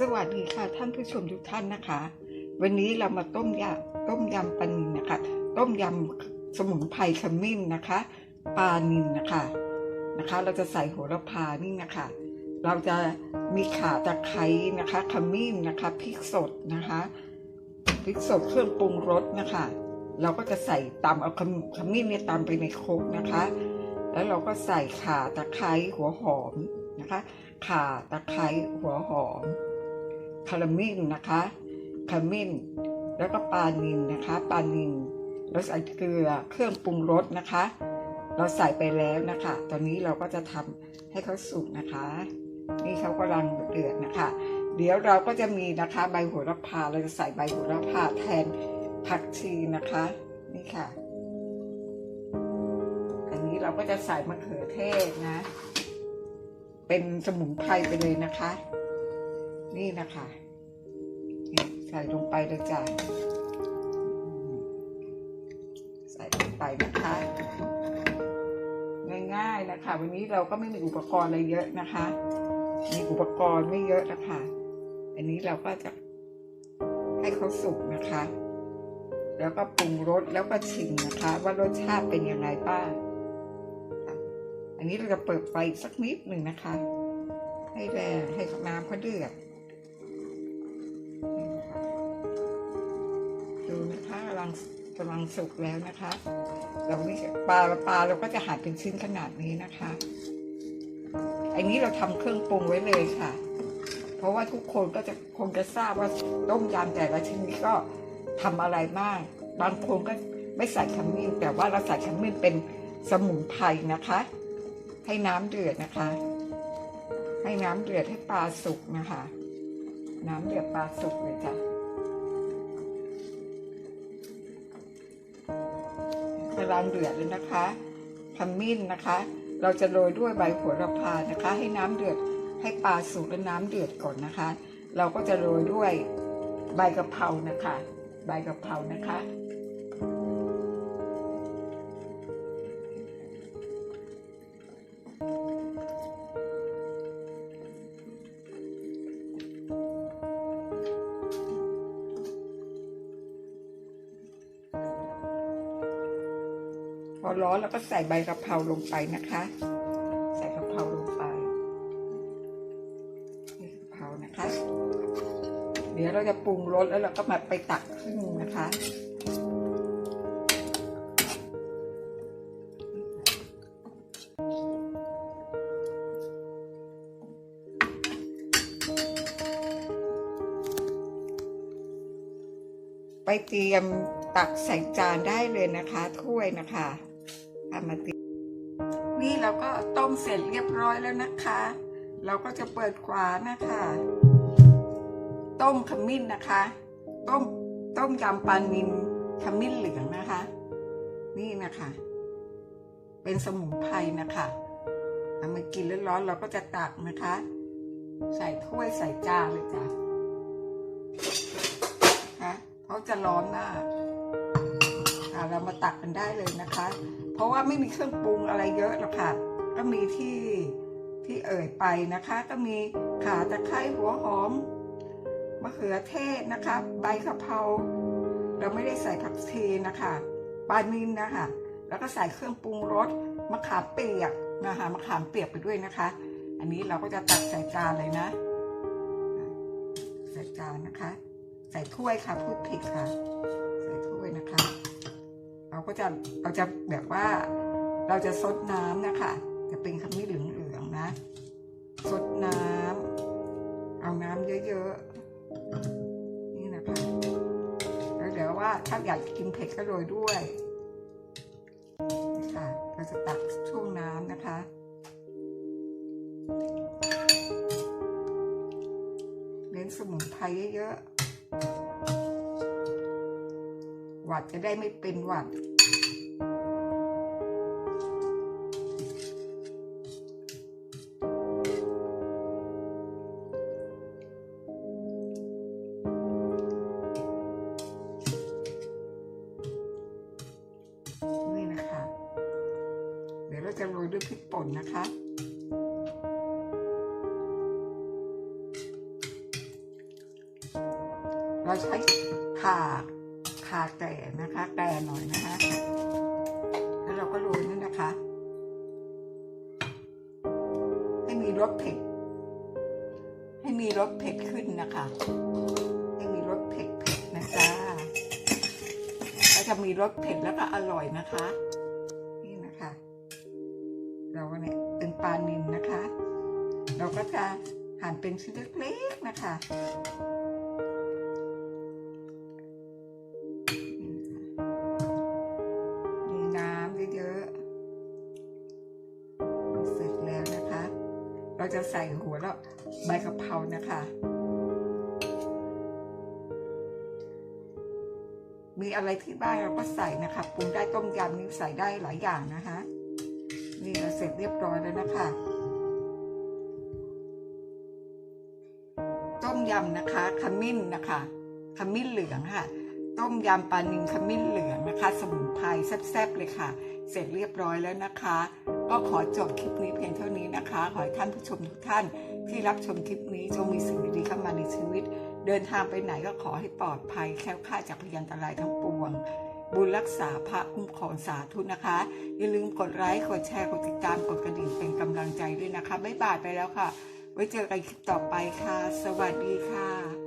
สวัสดีค่ะท่านผู้ชมทุกท่านนะคะ วันนี้เรามาต้มยำต้มยำปลานิลนะคะ ต้มยำสมุนไพรขมิ้นนะคะปลานิลนะคะนะคะ เราจะใส่โหระพานี่นะคะ เราจะมีข่าตะไคร้นะคะขมิ้นนะคะพริกสดนะคะพริกสดเครื่องปรุงรสนะคะ เราก็จะใส่ตำเอาขมขมิ้นเนี่ยตำไปในโครกนะคะ แล้วเราก็ใส่ข่าตะไคร้หัวหอมนะคะข่าตะไคร้หัวหอม คารามินนะคะขมิ้น แล้วก็ปลานิลนะคะปลานิลแล้วใส่เกลือเครื่องปรุงรสนะคะ เราใส่ไปแล้วนะคะ ตอนนี้เราก็จะทำให้เขาสุกนะคะ นี่เขากำลังเดือดนะคะ เดี๋ยวเราก็จะมีนะคะใบโหระพาเราจะใส่ใบโหระพาแทนผักชีนะคะ นี่ค่ะ อันนี้เราก็จะใส่มะเขือเทศนะ เป็นสมุนไพรไปเลยนะคะ นี่นะคะใส่ลงไปเลยจ้ะใส่ลงไปนะคะง่ายๆนะคะ วันนี้เราก็ไม่มีอุปกรณ์อะไรเยอะนะคะ มีอุปกรณ์ไม่เยอะนะคะ อันนี้เราก็จะให้เขาสุกนะคะ แล้วก็ปรุงรสแล้วก็ชิมนะคะ ว่ารสชาติเป็นยังไงบ้างอันนี้เราจะเปิดไฟสักนิดหนึ่งนะคะ ให้แรงให้น้ำเขาเดือด กำลังสุกแล้วนะคะ เราไม่ปลาปลาเราก็จะหั่นเป็นชิ้นขนาดนี้นะคะ อันนี้เราทำเครื่องปรุงไว้เลยค่ะ เพราะว่าทุกคนก็จะคงจะทราบว่าต้มยำแต่ละชนิดก็ทำอะไรบ้างบางคนก็ไม่ใส่ขมิ้นแต่ว่าเราใส่ขมิ้นเป็นสมุนไพรนะคะ ให้น้ำเดือดนะคะ ให้น้ำเดือดให้ปลาสุกนะคะ น้ำเดือดปลาสุกเลยจ้ะ กำลังเดือดเลยนะคะขมิ้นนะคะ เราจะโรยด้วยใบโหระพานะคะ ให้น้ำเดือดให้ปลาสุกและน้ำเดือดก่อนนะคะ เราก็จะโรยด้วยใบกะเพรานะคะ ใบกะเพรานะคะ พอร้อนแล้วก็ใส่ใบกะเพราลงไปนะคะ ใส่กะเพราลงไปนี่กะเพรานะคะ เดี๋ยวเราจะปรุงรสแล้วเราก็มาไปตักขึ้นนะคะไปเตรียมตักใส่จานได้เลยนะคะ ถ้วยนะคะ เอามาตีนี่เราก็ต้มเสร็จเรียบร้อยแล้วนะคะ เราก็จะเปิดฝานะคะ ต้มขมิ้นนะคะ ต้มต้มยำปลานิลขมิ้นเหลืองนะคะ นี่นะคะ เป็นสมุนไพรนะคะเอามากินแล้วร้อนๆเราก็จะตักนะคะ ใส่ถ้วยใส่จานเลยจ้ะนะเขาจะร้อนมากอะเรามาตักกันได้เลยนะคะ เพราะว่าไม่มีเครื่องปรุงอะไรเยอะหรอกค่ะ ก็มีที่ที่เอ่ยไปนะคะ ก็มีขาตะไคร้หัวหอมมะเขือเทศนะคะ ใบกะเพราเราไม่ได้ใส่ผักชีนะคะปลานิลนะคะ แล้วก็ใส่เครื่องปรุงรสมะขามเปียกนะคะมะขามเปียกไปด้วยนะคะ อันนี้เราก็จะตักใส่จานเลยนะ ใส่จานนะคะ ใส่ถ้วยค่ะพูดผิดค่ะ ใส่ถ้วยนะคะ ก็จะเราจะแบบว่าเราจะซดน้ำนะคะจะเป็นขมิ้เหลืองๆนะซดน้ำเอาน้ำเยอะๆนี่นะคะแล้วเดี๋ยวว่าถ้าอยากกินเผ็ดก็โรยด้วยค่ะเราจะตักช่วงน้ำนะคะเน้นสมุนไพรเยอะๆหวัดจะได้ไม่เป็นหวัด นี่นะคะ เดี๋ยวเราจะโรยด้วยพริกป่นนะคะเราใช้ข่าาแก่นะคะ แก่หน่อยนะคะ แล้วเราก็โรยนี่นะคะ ให้มีรสเผ็ด ให้มีรสเผ็ดขึ้นนะคะ ให้มีรสเผ็ดเผ็ดนะจ๊ะก็จะมีรสเผ็ดแล้วก็อร่อยนะคะ นี่นะคะ เราเนี่ยเป็นปลานิลนะคะ เราก็จะหั่นเป็นชิ้นเล็กๆนะคะ จะใส่หัวแล้วใบกะเพรานะคะ มีอะไรที่บ้านเราก็ใส่นะคะปรุงได้ต้มยำนี่ใส่ได้หลายอย่างนะคะนี่เราเสร็จเรียบร้อยแล้วนะคะ ต้มยำนะคะ ขมิ้นนะคะ ขมิ้นเหลืองค่ะ ต้มยำปลานิลขมิ้นเหลืองนะคะ สมุนไพรแซ่บๆเลยค่ะ เสร็จเรียบร้อยแล้วนะคะ ก็ขอจบคลิปนี้เพียงเท่านี้นะคะ ขอให้ท่านผู้ชมทุกท่านที่รับชมคลิปนี้จงมีสิ่งดีๆเข้ามาในชีวิต เดินทางไปไหนก็ขอให้ปลอดภัยแคล้วคลาดจากพยันตรายทั้งปวง บุญรักษาพระคุ้มครองสาธุนะคะ อย่าลืมกดไลค์กดแชร์กดติดตามกดกระดิ่งเป็นกำลังใจด้วยนะคะบ๊ายบายไปแล้วค่ะ ไว้เจอกันคลิปต่อไปค่ะ สวัสดีค่ะ